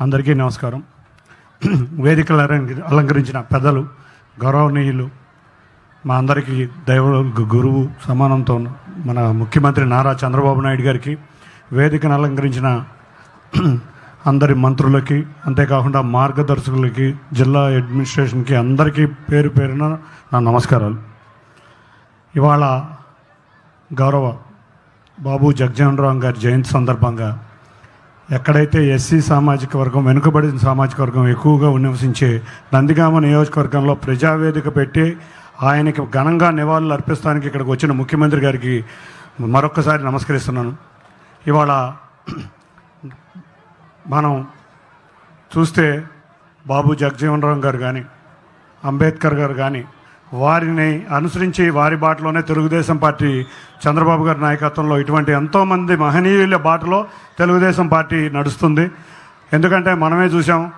అందరికీ నమస్కారం. వేదికలు అలంకరించిన పెద్దలు గౌరవనీయులు మా అందరికీ దైవ గురువు సమానంతో మన ముఖ్యమంత్రి నారా చంద్రబాబు నాయుడు గారికి వేదికను అలంకరించిన అందరి మంత్రులకి అంతేకాకుండా మార్గదర్శకులకి జిల్లా అడ్మినిస్ట్రేషన్కి అందరికీ పేరు పేరున నా నమస్కారాలు. ఇవాళ గౌరవ బాబు జగజీవన్ రామ్ గారి జయంతి సందర్భంగా ఎక్కడైతే ఎస్సీ సామాజిక వర్గం వెనుకబడిన సామాజిక వర్గం ఎక్కువగా నివసించే నందిగామ నియోజకవర్గంలో ప్రజావేదిక పెట్టి ఆయనకి ఘనంగా నివాళులు అర్పిస్తానికి ఇక్కడికి వచ్చిన ముఖ్యమంత్రి గారికి మరొక్కసారి నమస్కరిస్తున్నాను. ఇవాళ మనం చూస్తే బాబు జగజీవన్ రామ్ గారు కానీ అంబేద్కర్ గారు కానీ వారిని అనుసరించి వారి బాటలోనే తెలుగుదేశం పార్టీ చంద్రబాబు గారి నాయకత్వంలో ఇటువంటి ఎంతోమంది మహనీయుల బాటలో తెలుగుదేశం పార్టీ నడుస్తుంది. ఎందుకంటే మనమే చూసాం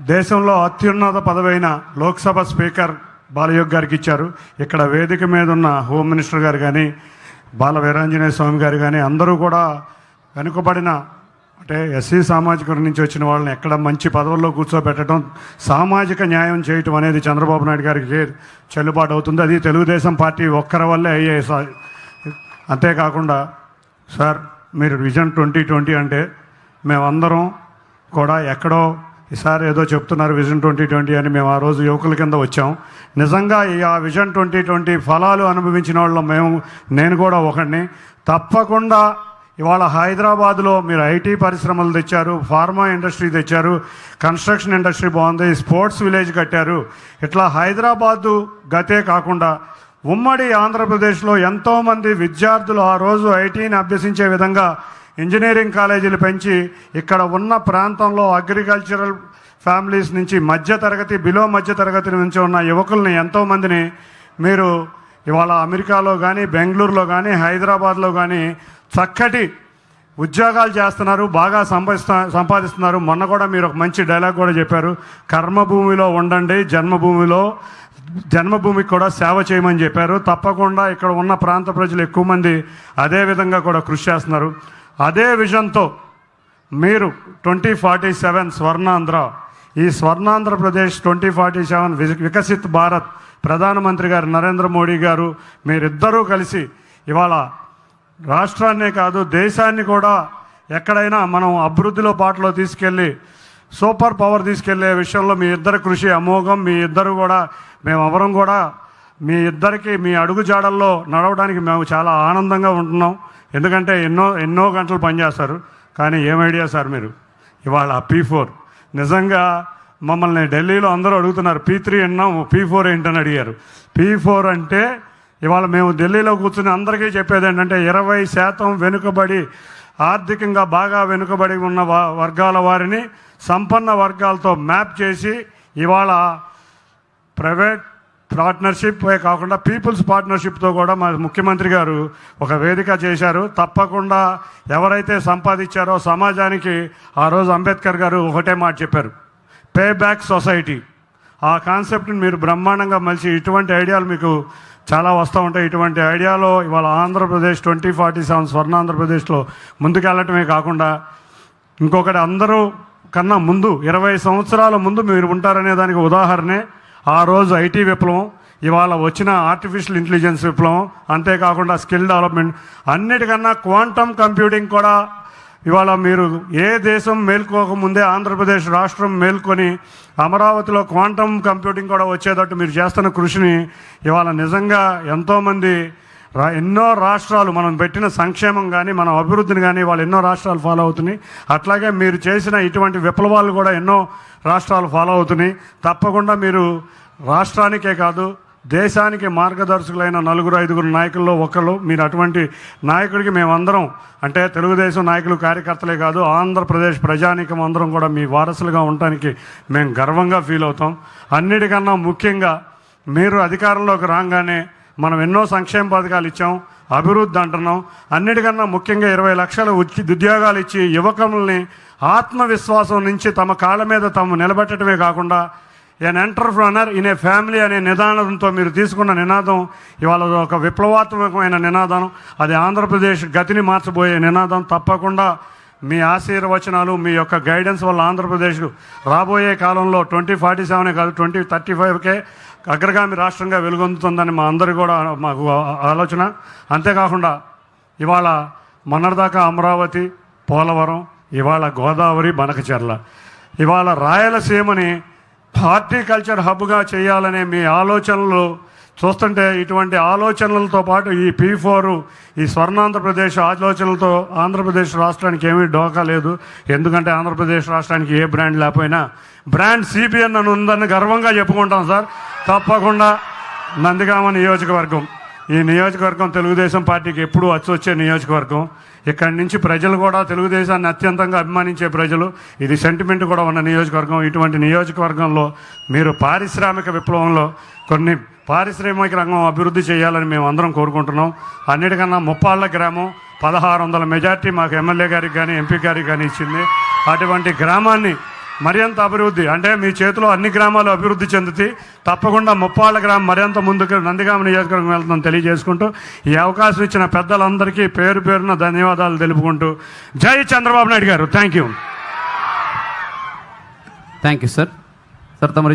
దేశంలో అత్యున్నత పదవైన లోక్సభ స్పీకర్ బాలయోగ్ గారికి ఇచ్చారు. ఇక్కడ వేదిక మీద ఉన్న హోమ్ మినిస్టర్ గారు కానీ బాల వీరాంజనేయ స్వామి గారు కానీ అందరూ కూడా వెనుకబడిన అంటే ఎస్సీ సామాజిక వర్గం నుంచి వచ్చిన వాళ్ళని ఎక్కడ మంచి పదవుల్లో కూర్చోబెట్టడం సామాజిక న్యాయం చేయటం అనేది చంద్రబాబు నాయుడు గారికి చెల్లుబాటు అవుతుంది. అది తెలుగుదేశం పార్టీ ఒక్కరి వల్లే అయ్యే అంతేకాకుండా సార్ మీరు విజన్ ట్వంటీ ట్వంటీ అంటే మేమందరం కూడా ఎక్కడో ఈసారి ఏదో చెప్తున్నారు విజన్ ట్వంటీ ట్వంటీ అని మేము ఆ రోజు యువకుల కింద వచ్చాం. నిజంగా ఈ ఆ విజన్ ట్వంటీ ట్వంటీ ఫలాలు అనుభవించిన వాళ్ళం మేము నేను కూడా ఒకడిని. తప్పకుండా ఇవాళ హైదరాబాద్లో మీరు ఐటీ పరిశ్రమలు తెచ్చారు ఫార్మా ఇండస్ట్రీ తెచ్చారు కన్స్ట్రక్షన్ ఇండస్ట్రీ బాగుంది స్పోర్ట్స్ విలేజ్ కట్టారు. ఇట్లా హైదరాబాదు గతే కాకుండా ఉమ్మడి ఆంధ్రప్రదేశ్లో ఎంతోమంది విద్యార్థులు ఆ రోజు ఐటీని అభ్యసించే విధంగా ఇంజనీరింగ్ కాలేజీలు పెంచి ఇక్కడ ఉన్న ప్రాంతంలో అగ్రికల్చరల్ ఫ్యామిలీస్ నుంచి మధ్య తరగతి బిలో మధ్య తరగతి నుంచి ఉన్న యువకుల్ని ఎంతోమందిని మీరు ఇవాళ అమెరికాలో కానీ బెంగళూరులో కానీ హైదరాబాద్లో కానీ చక్కటి ఉద్యోగాలు చేస్తున్నారు బాగా సంపాదిస్తా సంపాదిస్తున్నారు. మొన్న కూడా మీరు ఒక మంచి డైలాగ్ కూడా చెప్పారు. కర్మభూమిలో ఉండండి జన్మభూమిలో జన్మభూమికి కూడా సేవ చేయమని చెప్పారు. తప్పకుండా ఇక్కడ ఉన్న ప్రాంత ప్రజలు ఎక్కువ మంది అదే విధంగా కూడా కృషి చేస్తున్నారు. అదే విజన్తో మీరు ట్వంటీ ఫార్టీ సెవెన్ స్వర్ణాంధ్ర ఈ Swarnandhra Pradesh twenty forty seven Viksit Bharat ప్రధానమంత్రి గారు నరేంద్ర మోడీ గారు మీరిద్దరూ కలిసి ఇవాళ రాష్ట్రాన్నే కాదు దేశాన్ని కూడా ఎక్కడైనా మనం అభివృద్ధిలో బాటలో తీసుకెళ్ళి సూపర్ పవర్ తీసుకెళ్ళే విషయంలో మీ ఇద్దరి కృషి అమోఘం. మీ ఇద్దరు కూడా మేము ఎవరం కూడా మీ ఇద్దరికి మీ అడుగు జాడల్లో నడవడానికి మేము చాలా ఆనందంగా ఉంటున్నాం. ఎందుకంటే ఎన్నో ఎన్నో గంటలు పనిచేస్తారు. కానీ ఏం ఐడియా సార్ మీరు? ఇవాళ పీ ఫోర్. నిజంగా మమ్మల్ని ఢిల్లీలో అందరూ అడుగుతున్నారు పీ త్రీ అన్నాం పీ ఫోర్ ఏంటని అడిగారు. పీ ఫోర్ అంటే ఇవాళ మేము ఢిల్లీలో కూర్చుని అందరికీ చెప్పేది ఏంటంటే ఇరవై శాతం వెనుకబడి ఆర్థికంగా బాగా వెనుకబడి ఉన్న వర్గాల వారిని సంపన్న వర్గాలతో మ్యాప్ చేసి ఇవాళ ప్రైవేట్ పార్ట్నర్షిప్ కాకుండా పీపుల్స్ పార్ట్నర్షిప్తో కూడా మా ముఖ్యమంత్రి గారు ఒక వేదిక చేశారు. తప్పకుండా ఎవరైతే సంపాదించారో సమాజానికి ఆ రోజు అంబేద్కర్ గారు ఒకటే మాట చెప్పారు. Pay back society. ఆ కాన్సెప్ట్ని మీరు బ్రహ్మాండంగా మలిచి ఇటువంటి ఐడియాలు మీకు చాలా వస్తూ ఉంటాయి. ఇటువంటి ఐడియాలో ఇవాళ Andhra Pradesh twenty forty seven Swarna ఆంధ్రప్రదేశ్లో ముందుకెళ్ళటమే కాకుండా ఇంకొకటి అందరూ కన్నా ముందు ఇరవై సంవత్సరాల ముందు మీరు ఉంటారనే దానికి ఉదాహరణే ఆ రోజు ఐటీ విప్లవం ఇవాళ వచ్చిన ఆర్టిఫిషియల్ ఇంటెలిజెన్స్ విప్లవం అంతేకాకుండా స్కిల్ డెవలప్మెంట్ అన్నిటికన్నా క్వాంటమ్ కంప్యూటింగ్ కూడా ఇవాళ మీరు ఏ దేశం మేల్కోకముందే ఆంధ్రప్రదేశ్ రాష్ట్రం మేల్కొని అమరావతిలో క్వాంటమ్ కంప్యూటింగ్ కూడా వచ్చేటట్టు మీరు చేస్తున్న కృషిని ఇవాళ నిజంగా ఎంతోమంది రా ఎన్నో రాష్ట్రాలు మనం పెట్టిన సంక్షేమం కానీ మన అభివృద్ధిని కానీ వాళ్ళు ఎన్నో రాష్ట్రాలు ఫాలో అవుతున్నాయి. అట్లాగే మీరు చేసిన ఇటువంటి విప్లవాలు కూడా ఎన్నో రాష్ట్రాలు ఫాలో అవుతున్నాయి. తప్పకుండా మీరు రాష్ట్రానికే కాదు దేశానికి మార్గదర్శకులైన నలుగురు ఐదుగురు నాయకుల్లో ఒకళ్ళు మీరు అటువంటి నాయకుడికి మేమందరం అంటే తెలుగుదేశం నాయకులు కార్యకర్తలే కాదు ఆంధ్రప్రదేశ్ ప్రజానీకం అందరం కూడా మీ వారసులుగా ఉండటానికి మేము గర్వంగా ఫీల్ అవుతాం. అన్నిటికన్నా ముఖ్యంగా మీరు అధికారంలోకి రాగానే మనం ఎన్నో సంక్షేమ పథకాలు ఇచ్చాం అభివృద్ధి అంటున్నాం. అన్నిటికన్నా ముఖ్యంగా ఇరవై లక్షల ఉద్యోగాలు ఇచ్చి యువకుల్ని ఆత్మవిశ్వాసం నుంచి తమ కాళ్ళ మీద తాము నిలబెట్టడమే కాకుండా an entrepreneur in a family అనే నిదానంతో మీరు తీసుకున్న నినాదం ఇవాళ ఒక విప్లవాత్మకమైన నినాదం. అది ఆంధ్రప్రదేశ్ గతిని మార్చబోయే నినాదం తప్పకుండా మీ ఆశీర్వచనాలు మీ యొక్క గైడెన్స్ వల్ల ఆంధ్రప్రదేశ్కు రాబోయే కాలంలో ట్వంటీ ఫార్టీ సెవెనే కాదు ట్వంటీ థర్టీ ఫైవ్కే అగ్రగామి రాష్ట్రంగా వెలుగొందుతుందని మా అందరి కూడా మాకు ఆలోచన. అంతేకాకుండా ఇవాళ మొన్నటిదాకా అమరావతి పోలవరం ఇవాళ గోదావరి బనకచెర్ల. ఇవాళ రాయలసీమని హార్టికల్చర్ హబ్గా చేయాలనే మీ ఆలోచనలు చూస్తుంటే ఇటువంటి ఆలోచనలతో పాటు ఈ పీ ఫోర్ ఈ స్వర్ణాంధ్రప్రదేశ్ ఆలోచనలతో ఆంధ్రప్రదేశ్ రాష్ట్రానికి ఏమీ డోకా లేదు. ఎందుకంటే ఆంధ్రప్రదేశ్ రాష్ట్రానికి ఏ బ్రాండ్ లేకపోయినా బ్రాండ్ సిబిఎన్ అని ఉందని గర్వంగా చెప్పుకుంటాం సార్. తప్పకుండా నందిగామ నియోజకవర్గం. ఈ నియోజకవర్గం తెలుగుదేశం పార్టీకి ఎప్పుడూ వచ్చి వచ్చే నియోజకవర్గం. ఇక్కడి నుంచి ప్రజలు కూడా తెలుగుదేశాన్ని అత్యంతంగా అభిమానించే ప్రజలు. ఇది సెంటిమెంట్ కూడా ఉన్న నియోజకవర్గం. ఇటువంటి నియోజకవర్గంలో మీరు పారిశ్రామిక విప్లవంలో కొన్ని పారిశ్రామిక రంగం అభివృద్ధి చేయాలని మేము అందరం కోరుకుంటున్నాం. అన్నిటికన్నా ముప్పాళ్ళ గ్రామం పదహారు వందల మెజార్టీ మాకు ఎమ్మెల్యే గారికి కానీ ఎంపీ గారికి కానీ ఇచ్చింది. అటువంటి గ్రామాన్ని మరింత అభివృద్ధి అంటే మీ చేతిలో అన్ని గ్రామాలు అభివృద్ధి చెందుతాయి తప్పకుండా ముప్పాళ్ళ గ్రామం మరింత ముందుకు నందిగామ నియోజకవర్గం వెళ్తుందని తెలియజేసుకుంటూ ఈ అవకాశం ఇచ్చిన పెద్దలందరికీ పేరు పేరున ధన్యవాదాలు తెలుపుకుంటూ Jai Chandrababu Naidu garu. Thank you thank you sir. Sir తమరి